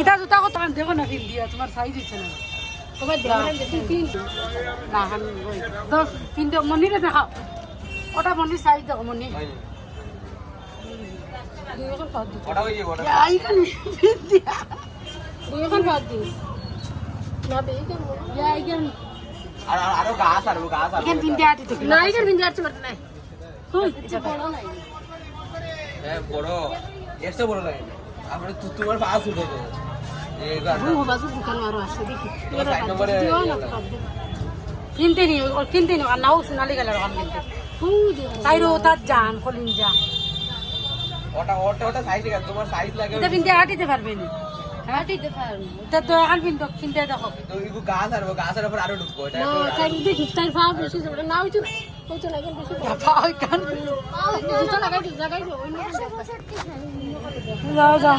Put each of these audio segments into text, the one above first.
এটা জুতা কত দেখো না ফিল দিয়া? তোমার সাইজ হচ্ছে না। তোমার না। দশ। তিনটে মনিরে দেখাও। ওটা মনির সাইজ দেখো মনি। এইখান আর আর- আরও গাছ আর গাছ আর এইখান তিনটে আটি থেকে না এইখান তিনটে আটি মারতে নাই হই। এটা বড় নাই। হ্যাঁ বড়। এর চেয়ে বড় লাগে। আমরা তু- তোমার পাঁচ উঠে দেবো। কিনতে নি কিনতে নি আর নাও সোনালি গেল আর কিনতে। তাইরো তার জান কলিন যা ওটা ওটা ওটা সাইজ লাগে তোমার সাইজ লাগে। এটা কিনতে হাঁটিতে পারবে নি। হাঁটিতে পারবে তা তো এখন কিনতে কিনতে দেখো। তো এগুলো গাছ আর গাছের উপর আরও ঢুকবো। এটা না একটু- তাই দেখি তাই বেশি জোরে না হইতো যাও যাও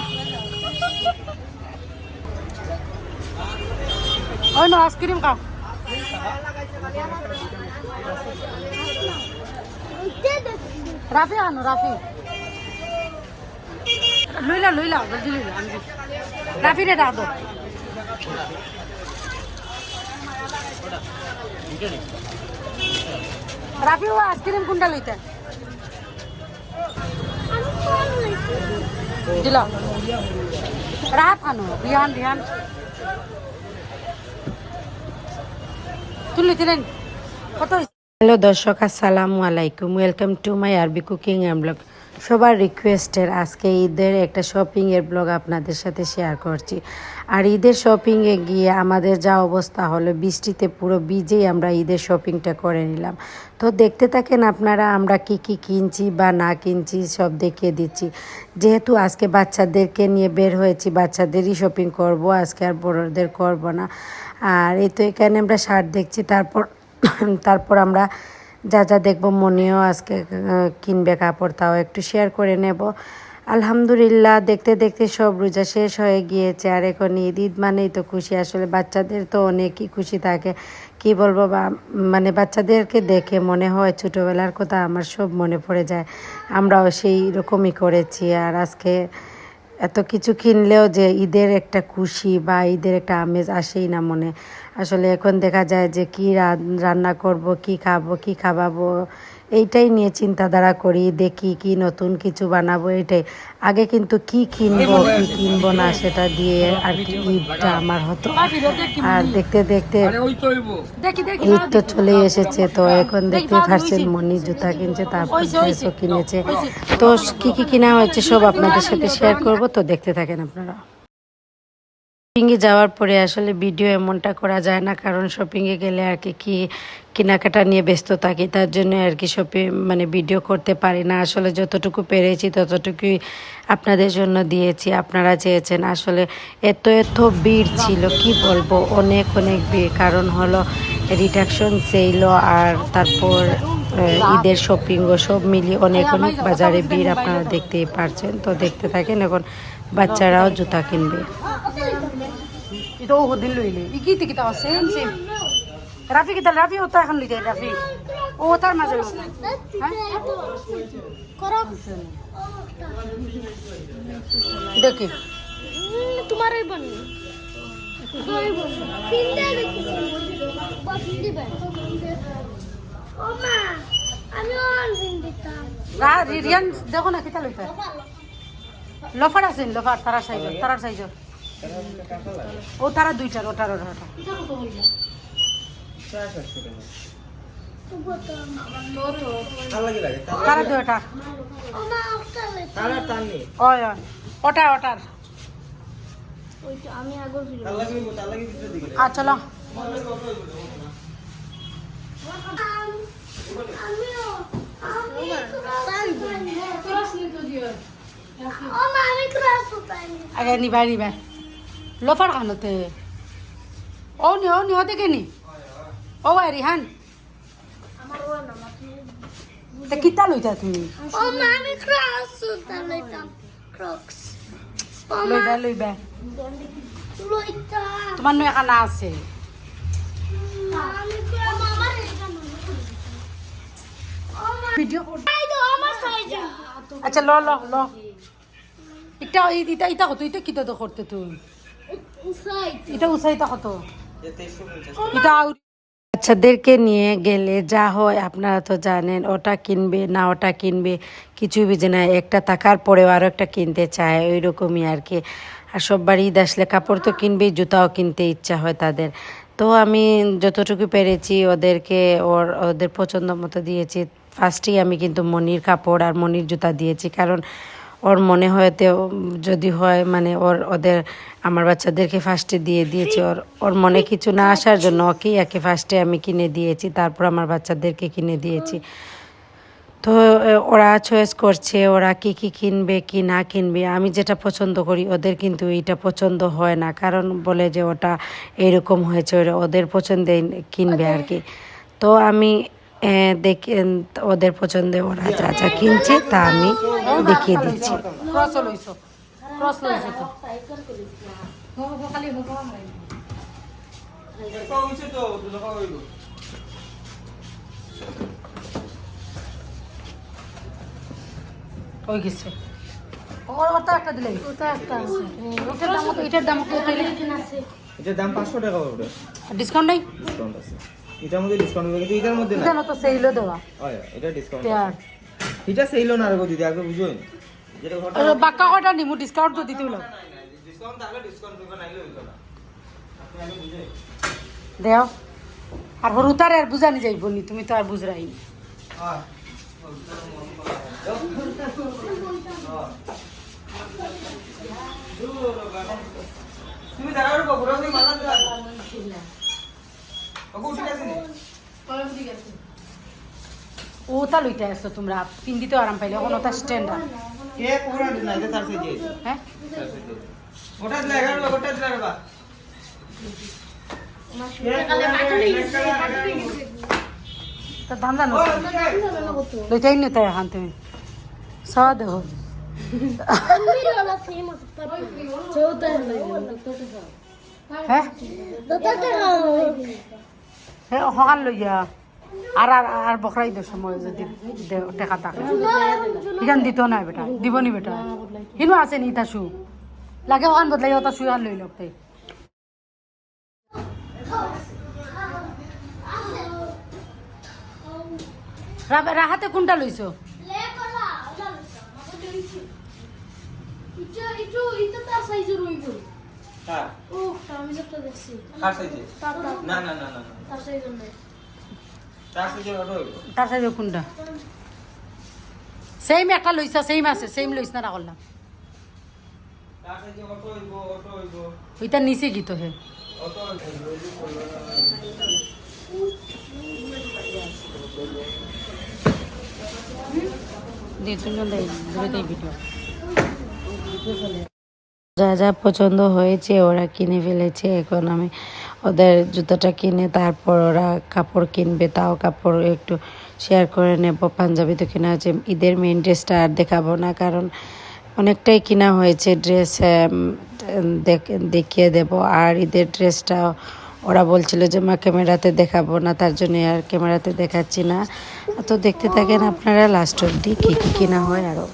ওই না আইসক্রিম খাও। রাফি আনো রাফি। লইলা লইলা জলদি লইলা আনবি। রাফি রে রাখো রাফি ও আইসক্রিম কোনটা লইতে? দিলা। রাত আনো লইতে কত? হ্যালো দর্শক, আসসালামু আলাইকুম। ওয়েলকাম টু মাই আরবি কুকিং অ্যান্ড ব্লগ সবার রিকোয়েস্টের আজকে ঈদের একটা শপিংয়ের ব্লগ আপনাদের সাথে শেয়ার করছি। আর ঈদের শপিংয়ে গিয়ে আমাদের যা অবস্থা হলো, বৃষ্টিতে পুরো ভিজেই আমরা ঈদের শপিংটা করে নিলাম। তো দেখতে থাকেন আপনারা, আমরা কি কি কিনছি বা না কিনছি সব দেখিয়ে দিচ্ছি। যেহেতু আজকে বাচ্চাদেরকে নিয়ে বের হয়েছি, বাচ্চাদেরই শপিং করব, আজকে আর বড়দের করব না। আর এই তো এখানে আমরা শার্ট দেখছি, তারপর তারপর আমরা যা যা দেখব মনেও আজকে কিনবে কাপড় তাও একটু শেয়ার করে নেব। আলহামদুলিল্লাহ, দেখতে দেখতে সব রোজা শেষ হয়ে গিয়েছে। আর এখন ঈদ ঈদ মানেই তো খুশি। আসলে বাচ্চাদের তো অনেকই খুশি থাকে। কি বলব বা মানে বাচ্চাদেরকে দেখে মনে হয় ছোটোবেলার কথা আমার সব মনে পড়ে যায়। আমরাও সেই রকমই করেছি। আর আজকে এত কিছু কিনলেও যে ঈদের একটা খুশি বা ঈদের একটা আমেজ আসেই না মনে। আসলে এখন দেখা যায় যে কি রান- রান্না করব, কি খাব, কি খাওয়াবো এইটাই নিয়ে চিন্তাধারা করি দেখি কি নতুন কিছু বানাবো এটাই। আগে কিন্তু কি কিনবো কি কিনবো না সেটা দিয়ে আর কি ঈদটা আমার হতো। আর দেখতে দেখতে দেখি দেখি ঈদ তো চলে এসেছে তো এখন দেখতে পাচ্ছেন মনি জুতা কিনছে তারপর ড্রেসও কিনেছে। তো কি কি কিনা হয়েছে সব আপনাদের সাথে শেয়ার করব তো দেখতে থাকেন আপনারা। শপিংয়ে যাওয়ার পরে আসলে ভিডিও এমনটা করা যায় না, কারণ শপিংয়ে গেলে আর কি কি কেনাকাটা নিয়ে ব্যস্ত থাকি, তার জন্য আর কি শপিং মানে ভিডিও করতে পারি না। আসলে যতটুকু পেরেছি ততটুকুই আপনাদের জন্য দিয়েছি। আপনারা চেয়েছেন আসলে এত এত ভিড় ছিল, কি বলব? অনেক অনেক ভিড়। কারণ হলো রিডাকশন সেলও আর তারপর ঈদের শপিংও সব মিলিয়ে অনেক অনেক বাজারে ভিড় আপনারা দেখতেই পারছেন। তো দেখতে থাকেন এখন বাচ্চারাও জুতা কিনবে। এটা ও দিন লইলে। ই কি তিকিতা সেম সেম রাফি কিতা রাফি ওটা এখন লইতে রাফি। ও তার মাঝে দেখি তোমার ওই বোন দেখি না কিতা লইতে লফার আছে লফার তারা সাইজ তারার সাইজ ও, তারা দুইটার ওটার ওটা তারা দুইটা। ওটা ওটার ওইটা আমি আগর ফিরে আ চলো। আমিও আমি ও মা আমি ক্লাস উঠাইনি আগে নিবাই নিবাই। লফার খানোতে ও নি ও নি ও দেখে নি ও আই রিহান। তা কিতা লইতা তুমি? লইবা লইবা। তোমার নয় এখানা আছে। ভিডিও আচ্ছা ল ল এই- এটা এটা কত? এটা কিতা তো করতে তুই Inside. বাচ্চাদেরকে নিয়ে গেলে যা হয়, আপনারা তো জানেন, ওটা কিনবে না ওটা কিনবে, কিছু বুঝে না, একটা টাকার পরেও আরও একটা কিনতে চায় ওই রকমই আর কি। আর সববার ঈদ আসলে কাপড় তো কিনবেই, জুতাও কিনতে ইচ্ছা হয় তাদের। তো আমি যতটুকু পেরেছি, ওদেরকে ওর, ওদের পছন্দ মতো দিয়েছি। ফার্স্টেই আমি কিন্তু মনির কাপড় আর মনির জুতা দিয়েছি, কারণ ওর মনে হয়তে যদি হয় মানে ওর ওদের আমার বাচ্চাদেরকে ফার্স্টে দিয়ে দিয়েছি। ওর ওর মনে কিছু না আসার জন্য ওকেই একে ফার্স্টে আমি কিনে দিয়েছি তারপর আমার বাচ্চাদেরকে কিনে দিয়েছি। তো ওরা চয়েস করছে ওরা কি কি কিনবে কি না কিনবে। আমি যেটা পছন্দ করি ওদের কিন্তু এইটা পছন্দ হয় না। কারণ বলে যে ওটা এরকম হয়েছে ওরা ওদের পছন্দে কিনবে আর কি। তো আমি দেখে ওদের পছন্দে ওরা যা যা কিনছে তা আমি দেখিয়ে দিচ্ছি। ক্রস লইছ। ক্রস লইছ তো। কমছে তো দুটো হইব গেছে। ওর ওটা একটা দিলে। ওটা একটা আছে। এটার দাম কত? এটার দাম কত? এটার দাম পাঁচশো টাকা পড়বে ডিসকাউন্ট নাই? ডিসকাউন্ট আছে। এটার মধ্যে ডিসকাউন্ট হবে কিন্তু এটার মধ্যে না। এটা তো সেইলো দেওয়া। হয় এটা ডিসকাউন্ট এটা সেইলো না রাখো দিদি আগে বুঝোই যেটা ঘটা বাক্কা কটা নিমু ডিসকাউন্ট তো দিতে হলো। ডিসকাউন্ট থাকলে ডিসকাউন্ট করবে না এগুলো হইতো না। আপনি আগে বুঝোই দেও। আর হরুতারে আর বুঝানি যাইব নি তুমি তো আর বুঝরাই হ্যাঁ তুমি দাঁড়াও রে বাবু রাতে মালা দিলা বাবু ঠিক আছে নি ওটা লইতে আসছো তোমরা? পিন্দিতে আরাম পাইলে এখন ওটা স্ট্যান্ডার্ড কে পুরা না এটা তার সাইজে হ্যাঁ? ওটা ওটা তো লইতেই নি তাই তুমি। দেখো. হ্যাঁ? হ্যাঁ সকাল লইয়া। আর আর আর বকরাই দে সময় যদি দে- দেখা থাকে ইখান দিত নাই বেটা দিব নি বেটা। হিনো আছে নি তা শু। লাগে ওখান বদলাই ওটা শুয়ে আর লই লক তাই রা- রাহাতে কোনটা লইছো হ্যাঁ ও আমি একটা দেখছি কার সাইজে তার তার না না না না না তার সাইজে কোনটা? সেম একটা লইছা সেম আছে সেম লইছ না হইব ওইটা নিচে গীত হে। দিয়ে তিনজন দেয় ভিডিও যা যা পছন্দ হয়েছে ওরা কিনে ফেলেছে। এখন আমি ওদের জুতোটা কিনে তারপর ওরা কাপড় কিনবে, তাও কাপড় একটু শেয়ার করে নেব। পাঞ্জাবি তো কেনা হয়েছে, ঈদের মেন ড্রেসটা আর দেখাবো না, কারণ অনেকটাই কিনা হয়েছে ড্রেস দেখিয়ে দেব। আর ঈদের ড্রেসটা ওরা বলছিল যে মা ক্যামেরাতে দেখাবো না, তার জন্য আর ক্যামেরাতে দেখাচ্ছি না। তো দেখতে থাকেন আপনারা লাস্ট অবধি কী কী কিনা হয় আরও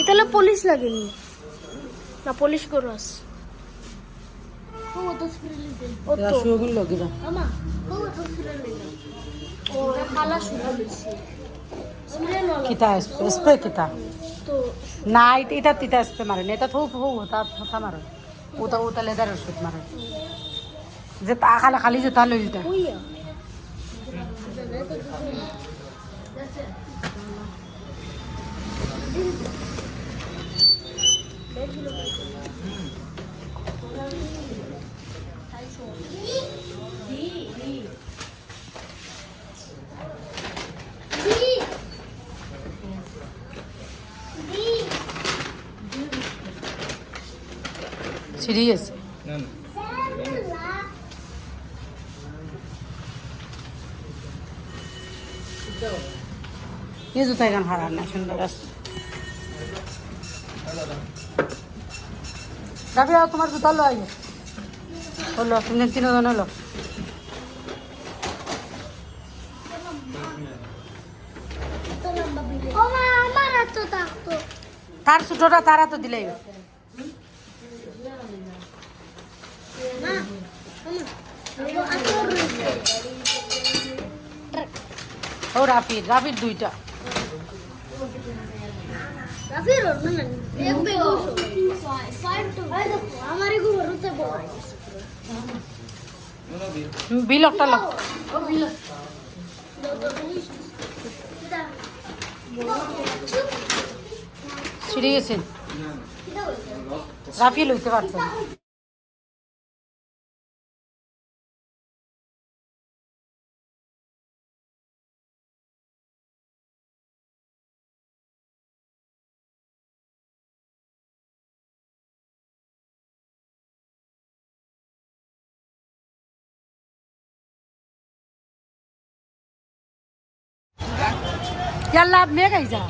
ইতালে পুলিশ লাগেনি না পুলিশ করস ও তো ও তো শুয়োগুন লগিবা আমা ও তো ও খালা শুরু হইছে স্মেল ওলা কিতা স্প্রে কিতা তো না এটা এটা তিতা স্প্রে মারে না এটা থৌ থৌ ওটা থা মারে ওটা ওটা লেদার ওষুধ মারে যে তা খালে খালি যে তা লইলটা কইয়া সিরিয়াস এই জুতা এখান হারান না সুন্দর আছে। যাবি তোমার জুতা লো আগে হলো তুমি তিনজন হলো। তার ছোটটা তারা তো দিলেই ও রাফির রাফির দুইটা। একটা লোক ছিঁড়ে গেছে। রাফি লইতে পারতো ইয়াল্লা মেঘ আইসা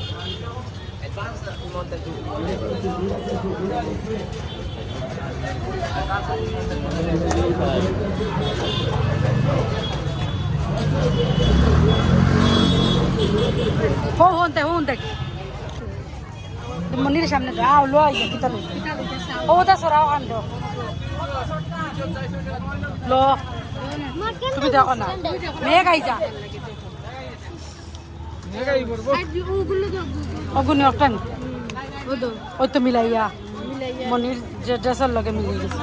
হো হন দেখ হন দেখ মনির সামনে যাও লো ও দা সরাও আন লো তুমি দেখো না মেঘ আইসা অগুনি অকটান ওই তো মিলাইয়া। মনির যে ড্রেসের লগে মিলিয়ে গেছে।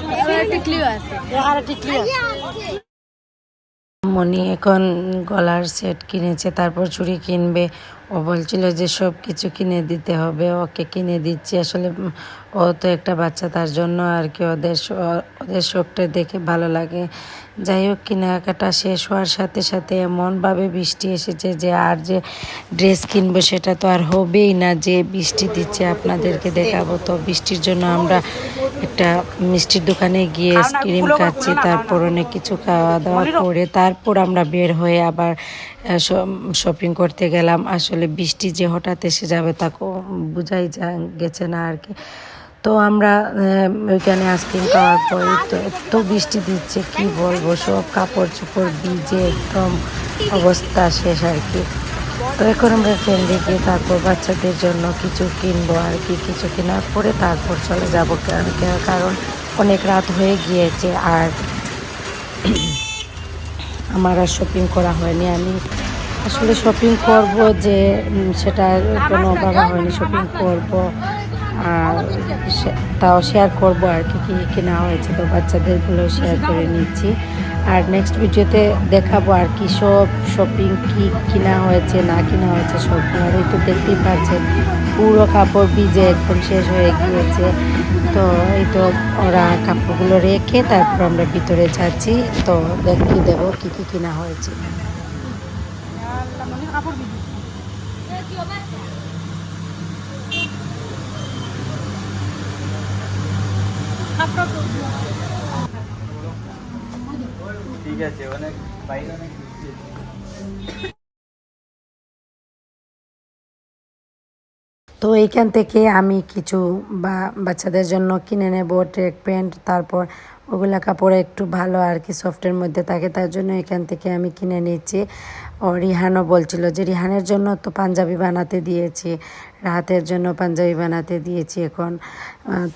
মনি এখন গলার সেট কিনেছে তারপর চুড়ি কিনবে। ও বলছিল যে সব কিছু কিনে দিতে হবে ওকে কিনে দিচ্ছি। আসলে ও তো একটা বাচ্চা তার জন্য আর কি ওদের ওদের শখটা দেখে ভালো লাগে। যাই হোক কেনাকাটা শেষ হওয়ার সাথে সাথে এমনভাবে বৃষ্টি এসেছে যে আর যে ড্রেস কিনবো সেটা তো আর হবেই না। যে বৃষ্টি দিচ্ছে আপনাদেরকে দেখাবো। তো বৃষ্টির জন্য আমরা একটা মিষ্টির দোকানে গিয়ে আইসক্রিম খাচ্ছি তারপর অনেক কিছু খাওয়া দাওয়া করে তারপর আমরা বের হয়ে আবার শপিং করতে গেলাম। আসলে বৃষ্টি যে হঠাৎ এসে যাবে তা বোঝাই যা গেছে না আর কি। তো আমরা ওইখানে আইসক্রিম খাওয়ার পর তো এত বৃষ্টি দিচ্ছে, কি বলব, সব কাপড় চোপড় ভিজে একদম অবস্থা শেষ আর কি। তো এখন আমরা ট্রেনে গিয়ে তারপর বাচ্চাদের জন্য কিছু কিনবো আর কি, কিছু কেনার পরে তারপর চলে যাব কারণ অনেক রাত হয়ে গিয়েছে আর আমার আর শপিং করা হয়নি। আমি আসলে শপিং করব যে সেটা কোনো ভাবা হয়নি শপিং করব। তাও শেয়ার করব আর কি, কী কেনা হয়েছে তো বাচ্চাদেরগুলো শেয়ার করে নিচ্ছি। আর নেক্সট ভিডিওতে দেখাবো আর কি সব শপিং কি কিনা হয়েছে, না কিনা হয়েছে সবগুলো আর তো দেখতেই পাচ্ছেন, পুরো কাপড় ভিজে একদম শেষ হয়ে গিয়েছে। তো এই তো ওরা কাপড়গুলো রেখে তারপর আমরা ভিতরে যাচ্ছি। তো দেখিয়ে দেবো কী কী কিনা হয়েছে। কাপড় ঠিক আছে, অনেক বাইরে অনেক তো এইখান থেকে আমি কিছু বা বাচ্চাদের জন্য কিনে নেব, ট্রেক প্যান্ট, তারপর ওগুলা কাপড় একটু ভালো আর কি সফটের মধ্যে থাকে, তার জন্য এখান থেকে আমি কিনে নিচ্ছি। ও রিহানও বলছিল যে রিহানের জন্য তো পাঞ্জাবি বানাতে দিয়েছি, রাহাতের জন্য পাঞ্জাবি বানাতে দিয়েছি এখন।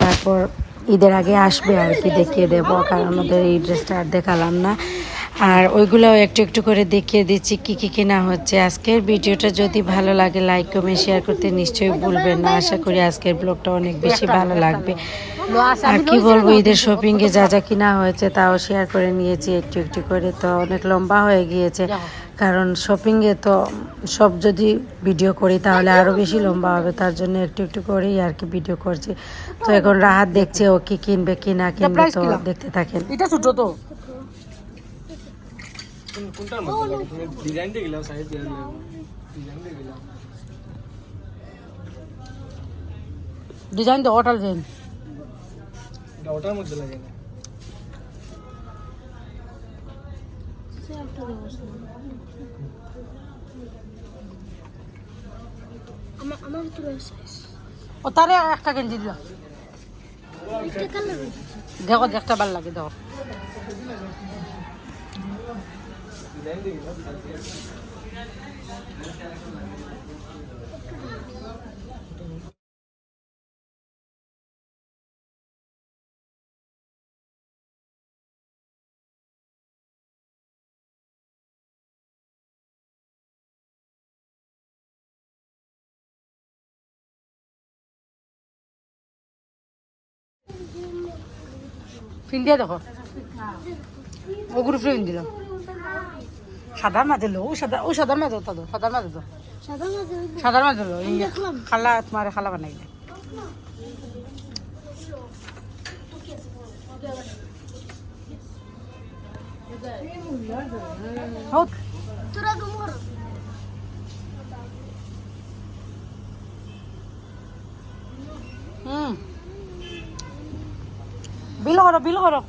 তারপর ঈদের আগে আসবে আর কি দেখিয়ে দেবো কারণ ওদের এই ড্রেসটা আর দেখালাম না। আর ওইগুলোও একটু একটু করে দেখিয়ে দিচ্ছি কি কি কেনা হচ্ছে। আজকের ভিডিওটা যদি ভালো লাগে লাইক কমেন্ট শেয়ার করতে নিশ্চয়ই ভুলবেন না। আশা করি আজকের ব্লগটা অনেক বেশি ভালো লাগবে। আর কি বলব ঈদের শপিং এ যা যা কিনা হয়েছে তাও শেয়ার করে নিয়েছি একটু একটু করে। তো অনেক লম্বা হয়ে গিয়েছে কারণ শপিং এ তো সব যদি ভিডিও করি তাহলে আরও বেশি লম্বা হবে তার জন্য একটু একটু করেই আর কি ভিডিও করছি। তো এখন রাহাত দেখছে ও কি কিনবে কি না কিনবে তো দেখতে থাকেন। এটা ছোট তো। কোনটার মধ্যে তুমি ডিজাইন দিয়ে গেলাম সাইজ দিয়ে গেলাম ডিজাইন দিয়ে গেলাম ডিজাইন তো হোটেল ডিজাইন এটা ওটার মধ্যে লাগে না। আমার আমার তো সাইজ ও তারে একটা গেঞ্জি দিল এটা কালার দেখো দেখতে ভালো লাগে দেখো। ফিন্দিয়া দেখো ওগুলো ফ্রেম দিলাম সাদার মাঝে লো ও সাদা ও সাদার মাঝে তো সাদার মাঝে মাঝে সাদার মাঝে লো। খালা তোমার খালা বানাই দে। হোক। তোরা তোমার হুম। বিল করো বিল করো।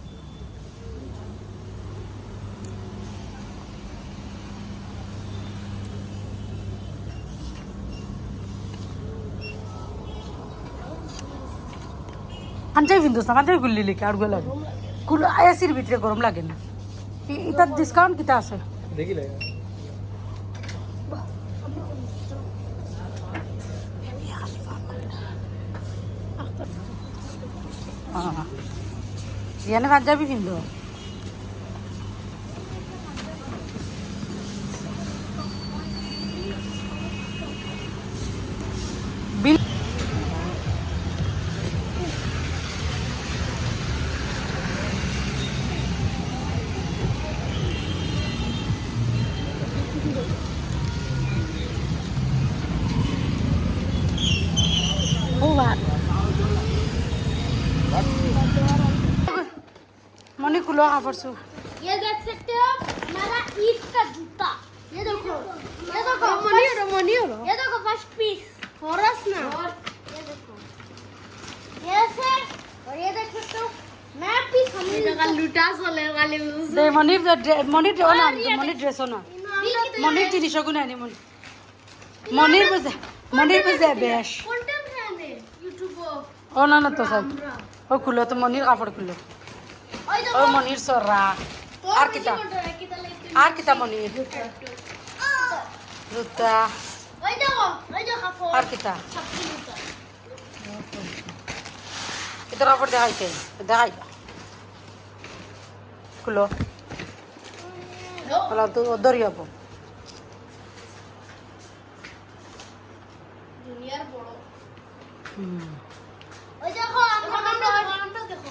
কাঞ্চাই পিন্ধোস না কাঞ্চাই খুললি লিখে আর লাগে কুলো এসির ভিতরে গরম লাগে না। এটার ডিসকাউন্ট কিতা আছে? দেখিলে? ইয়ানে পাঞ্জাবি পিন্ধো? মনে কুলো কাপড় চু ये देख सकते हो हमारा ईद का जूता ये देखो ये देखो मनी हो मनी हो ये देखो फर्स्ट पीस फॉरस ना और ये देखो ये से और ये देख सकते हो नया पीस हमने जगह लुटा सोले वाले দে মনির ড্রে- মনির ড্রে- ও না মনির ড্রেস না মনির জিনিস গুণ আনি মনির মনির বুঝে মনির বুঝে বেশ कंटेंट है ने यूट्यूब ও না না তো সব ও খুলো তো মনির কাপড় খুলো ओए ও মনির সররা। আর কিতা? আর কিতা মনির? জুতা আর কিতা? এটার ওপর দেখাইতে দেখাই। খুলো। বলা তো ধরি হব দুনিয়ার বড়। হুম। ওই দেখো আমরা দেখো।